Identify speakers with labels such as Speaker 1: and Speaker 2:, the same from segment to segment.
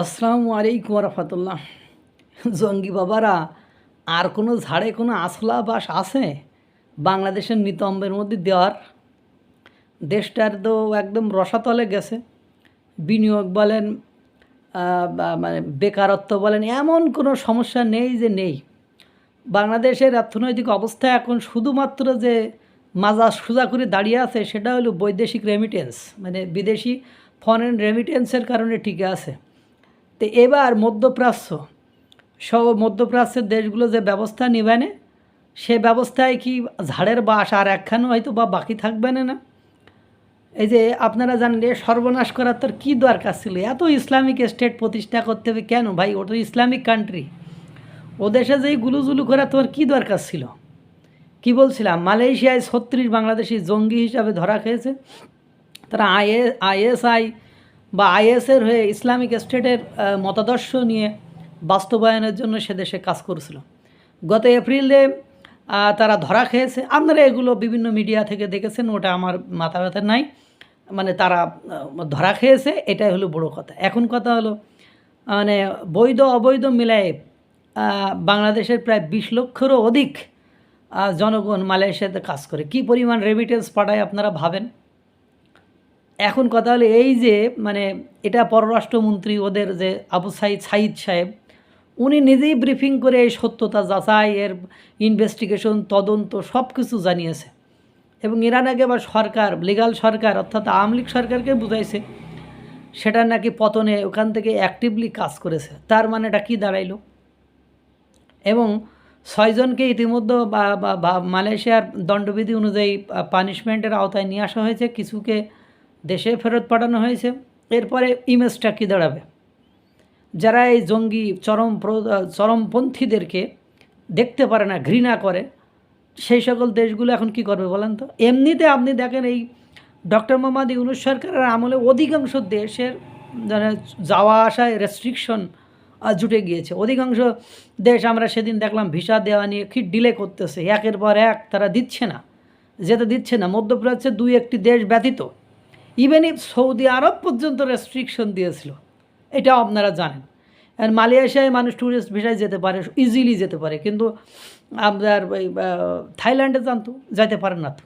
Speaker 1: আসসালামু আলাইকুম রহমতুল্লাহ জঙ্গি বাবারা, আর কোনো ঝাড়ে কোনো আসলা বাস আছে? বাংলাদেশের নিতম্বের মধ্যে দেওয়ার। দেশটার তো একদম রসাতলে গেছে। বিনিয়োগ বলেন মানে বেকারত্ব বলেন, এমন কোনো সমস্যা নেই যে নেই। বাংলাদেশের অর্থনৈতিক অবস্থা এখন শুধুমাত্র যে মাজা সোজা করে দাঁড়িয়ে আছে, সেটা হলো বৈদেশিক রেমিটেন্স মানে বিদেশি ফরেন রেমিটেন্সের কারণে টিকে আছে। তো এবার মধ্যপ্রাচ্য। সব মধ্যপ্রাচ্যের দেশগুলো যে ব্যবস্থা নেবে না, সে ব্যবস্থায় কি ঝাড়ের বাস আর একখানো হয়তো বা বাকি থাকবে না এই যে আপনারা জানেন সর্বনাশ করার তোর কী দরকার ছিল? এত ইসলামিক স্টেট প্রতিষ্ঠা করতে হবে কেন ভাই? ওটা ইসলামিক কান্ট্রি ও দেশে যেই গুলুজুলু করা তোমার কী দরকার ছিল? কি বলছিলাম? মালয়েশিয়ায় ছত্রিশ বাংলাদেশি জঙ্গি হিসাবে ধরা খেয়েছে। তারা আইএ, আইএসআই বা আইএসের হয়ে ইসলামিক স্টেটের মতাদর্শ নিয়ে বাস্তবায়নের জন্য সে দেশে কাজ করছিল। গত এপ্রিলে তারা ধরা খেয়েছে। আপনারা এগুলো বিভিন্ন মিডিয়া থেকে দেখেছেন, ওটা আমার মাথা ব্যথা নাই। মানে তারা ধরা খেয়েছে, এটাই হলো বড় কথা। এখন কথা হলো মানে বৈধ, অবৈধ মিলায়ে বাংলাদেশের প্রায় বিশ লক্ষেরও অধিক জনগণ মালয়েশিয়াতে কাজ করে। কি পরিমাণ রেমিটেন্স পাঠায় আপনারা ভাবেন? এখন কথা হলো এই যে মানে এটা পররাষ্ট্রমন্ত্রী ওদের যে আবু সাইদ সাইদ সাহেব, উনি নিজেই ব্রিফিং করে এই সত্যতা যাচাই এর ইনভেস্টিগেশন তদন্ত সব কিছু জানিয়েছে। এবং ইরান আগে আবার সরকার লিগাল সরকার, অর্থাৎ আওয়ামী লীগ সরকারকে বুঝাইছে। সেটা নাকি পতনে ওখান থেকে অ্যাক্টিভলি কাজ করেছে। তার মানে এটা কী দাঁড়াইলো? এবং ছয়জনকে ইতিমধ্যে বা, বা- বা, মালয়েশিয়ার দণ্ডবিধি অনুযায়ী পানিশমেন্টের আওতায় নিয়ে আসা হয়েছে। কিছুকে দেশে ফেরত পাঠানো হয়েছে। এরপরে ইমেজটা কী দাঁড়াবে? যারা এই জঙ্গি চরম চরমপন্থীদেরকে দেখতে পারে না, ঘৃণা করে, সেই সকল দেশগুলো এখন কি করবে বলেন তো? এমনিতে আপনি দেখেন এই ডক্টর মোহাম্মদ ইউনুস সরকারের আমলে অধিকাংশ দেশের মানে যাওয়া আসায় রেস্ট্রিকশন জুটে গিয়েছে। অধিকাংশ দেশ আমরা সেদিন দেখলাম ভিসা দেওয়া নিয়ে কি ডিলে করতেছে। একের পর এক তারা দিচ্ছে না, যেতে দিচ্ছে না। মধ্যপ্রাচ্যের দুই একটি দেশ ব্যতীত। ইভেন ইফ সৌদি আরব পর্যন্ত রেস্ট্রিকশন দিয়েছিল, এটাও আপনারা জানেন। আর মালয়েশিয়ায় মানুষ ট্যুরিস্ট ভিসায় যেতে পারে ইজিলি যেতে পারে, কিন্তু আপনার ওই থাইল্যান্ডে যান তো যাইতে পারেন না তো।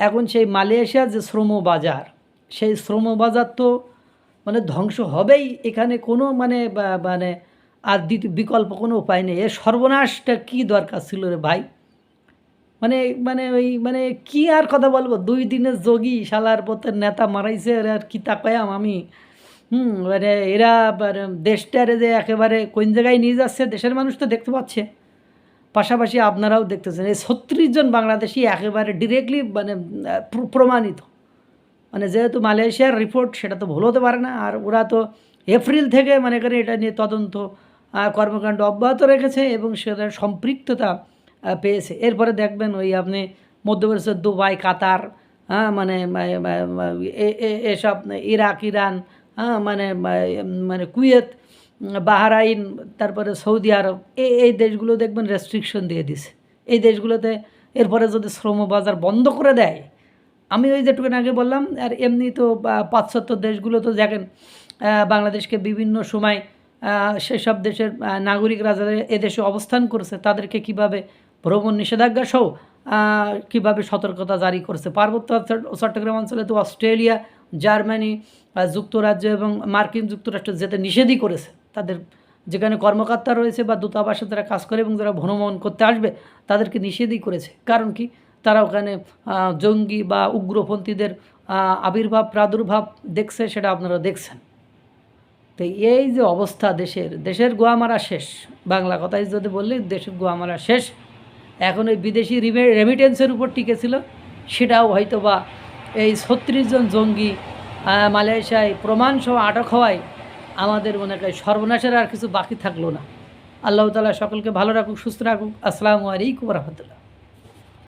Speaker 1: এখন সেই মালয়েশিয়ার যে শ্রম বাজার, সেই শ্রম বাজার তো মানে ধ্বংস হবেই, এখানে কোনো মানে মানে আর দ্বিতীয় বিকল্প কোনো উপায় নেই। এর সর্বনাশটা কী দরকার ছিল রে ভাই? মানে মানে ওই মানে কি আর কথা বলব? দুই দিনের যোগী শালার পথের নেতা মারাইছে, আর কি তাকায়াম আমি? হুম মানে এরা দেশটারে যে একেবারে কোন জায়গায় নিয়ে যাচ্ছে, দেশের মানুষ তো দেখতে পাচ্ছে। পাশাপাশি আপনারাও দেখতেছেন। এই ছত্রিশ জন বাংলাদেশি একেবারে ডিরেক্টলি মানে প্র- প্রমাণিত। মানে যেহেতু মালয়েশিয়ার রিপোর্ট সেটা তো ভুল হতে পারে না। আর ওরা তো এপ্রিল থেকে মনে করে এটা নিয়ে তদন্ত কর্মকাণ্ড অব্যাহত রেখেছে এবং সেটার সম্পৃক্ততা পেয়েছে। এরপরে দেখবেন ওই আপনি মধ্যপ্রদেশের দুবাই, কাতার হ্যাঁ মানে এসব, ইরাক, ইরান হ্যাঁ মানে মানে কুয়েত, বাহারাইন, তারপরে সৌদি আরব এই এই দেশগুলো দেখবেন রেস্ট্রিকশন দিয়ে দিছে। এই দেশগুলোতে এরপরে যদি শ্রম বাজার বন্ধ করে দেয়, আমি ওই যেটুকুন আগে বললাম, আর এমনি তো পাশ্চাত্য দেশগুলো তো দেখেন বাংলাদেশকে বিভিন্ন সময় সেসব দেশের নাগরিকরা যারা এদেশে অবস্থান করেছে, তাদেরকে কীভাবে ভ্রমণ নিষেধাজ্ঞা সহ কীভাবে সতর্কতা জারি করছে? পার্বত্য চট্টগ্রাম অঞ্চলে তো অস্ট্রেলিয়া, জার্মানি যুক্তরাজ্য এবং মার্কিন যুক্তরাষ্ট্র যেতে নিষেধই করেছে। তাদের যেখানে কর্মকর্তা রয়েছে বা দূতাবাসে যারা কাজ করে এবং যারা ভ্রমণ করতে আসবে, তাদেরকে নিষেধই করেছে। কারণ কি? তারা ওখানে জঙ্গি বা উগ্রপন্থীদের আবির্ভাব, প্রাদুর্ভাব দেখছে, সেটা আপনারা দেখছেন। তো এই যে অবস্থা দেশের দেশের গোয়ামারা শেষ। বাংলা কথায় যদি বললে দেশের গোয়ামারা শেষ। এখন ওই বিদেশি রিমে রেমিটেন্সের উপর টিকেছিল। সেটাও হয়তো বা এই ছত্রিশ জন জঙ্গি মালয়েশিয়ায় প্রমাণসহ আটক হওয়ায় আমাদের মনে হয় সর্বনাশের আর কিছু বাকি থাকল না। আল্লাহ তালা সকলকে ভালো রাখুক, সুস্থ রাখুক। আসসালামু আলাইকুম রহমতুল্লাহ।